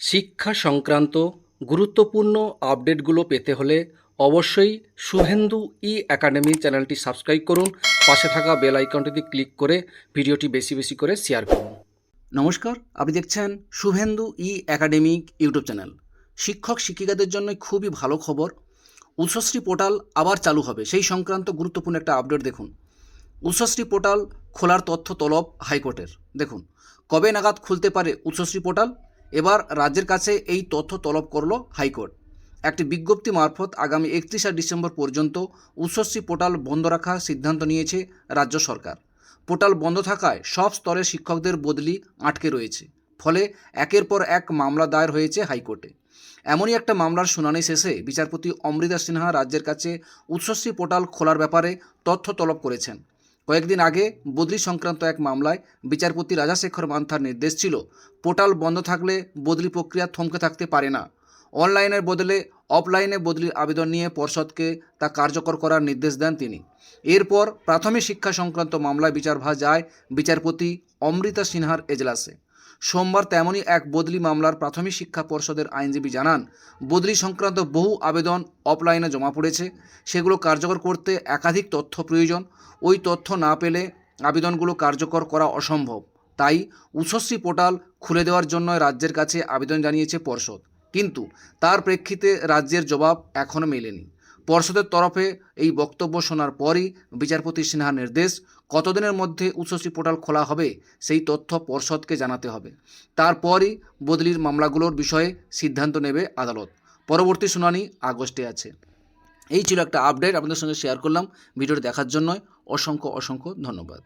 শিক্ষা সংক্রান্ত গুরুত্বপূর্ণ আপডেটগুলো পেতে হলে অবশ্যই শুভেন্দু ই একাডেমি চ্যানেলটি সাবস্ক্রাইব করুন। পাশে থাকা বেল আইকনটিতে ক্লিক করে ভিডিওটি বেশি বেশি করে শেয়ার করুন। নমস্কার, আপনি দেখছেন Shubhendu E academic YouTube channel. শিক্ষক শিক্ষিকাদের জন্য খুবই ভালো খবর। উৎসশ্রী পোর্টাল আবার চালু হবে। সেই সংক্রান্ত গুরুত্বপূর্ণ একটা আপডেট দেখুন। উৎসশ্রী পোর্টাল খোলার তথ্য তলব হাইকোর্টের। দেখুন, কবে নাগাদ খুলতে পারে উৎসশ্রী পোর্টাল? এবার রাজ্যের কাছে এই তথ্য তলব করল হাইকোর্ট। একটি বিজ্ঞপ্তি মারফত আগামী একত্রিশে ডিসেম্বর পর্যন্ত উৎসশ্রী পোর্টাল বন্ধ রাখার সিদ্ধান্ত নিয়েছে রাজ্য সরকার। পোর্টাল বন্ধ থাকায় সব স্তরের শিক্ষকদের বদলি আটকে রয়েছে, ফলে একের পর এক মামলা দায়ের হয়েছে হাইকোর্টে। এমনই একটা মামলার শুনানি শেষে বিচারপতি অমৃতা সিনহা রাজ্যের কাছে উৎসশ্রী পোর্টাল খোলার ব্যাপারে তথ্য তলব করেছেন। কয়েকদিন আগে বদলি সংক্রান্ত এক মামলায় বিচারপতি রাজাশেখর মান্থার নির্দেশ ছিল, পোর্টাল বন্ধ থাকলে বদলি প্রক্রিয়া থমকে থাকতে পারে না। অনলাইনের বদলে অফলাইনে বদলির আবেদন নিয়ে পর্ষদকে তা কার্যকর করার নির্দেশ দেন তিনি। এরপর প্রাথমিক শিক্ষা সংক্রান্ত মামলায় বিচারভার যায় বিচারপতি অমৃতা সিনহার এজলাসে। সোমবার তেমনই এক বদলি মামলার প্রাথমিক শিক্ষা পর্ষদের আইনজীবী জানান, বদলি সংক্রান্ত বহু আবেদন অফলাইনে জমা পড়েছে। সেগুলো কার্যকর করতে একাধিক তথ্য প্রয়োজন। ওই তথ্য না পেলে আবেদনগুলো কার্যকর করা অসম্ভব। তাই উৎসশ্রী পোর্টাল খুলে দেওয়ার জন্য রাজ্যের কাছে আবেদন জানিয়েছে পর্ষদ। কিন্তু তার প্রেক্ষিতে রাজ্যের জবাব এখনও মেলেনি। পর্ষদের তরফে এই বক্তব্য শোনার পরই বিচারপতি সিনহা নির্দেশ, কতদিনের মধ্যে উচ্চশ্রী পোর্টাল খোলা হবে সেই তথ্য পর্ষদকে জানাতে হবে। তারপরই বদলির মামলাগুলোর বিষয়ে সিদ্ধান্ত নেবে আদালত। পরবর্তী শুনানি আগস্টে আছে। এই ছিল একটা আপডেট আপনাদের সঙ্গে শেয়ার করলাম। ভিডিওটি দেখার জন্য অসংখ্য অসংখ্য ধন্যবাদ।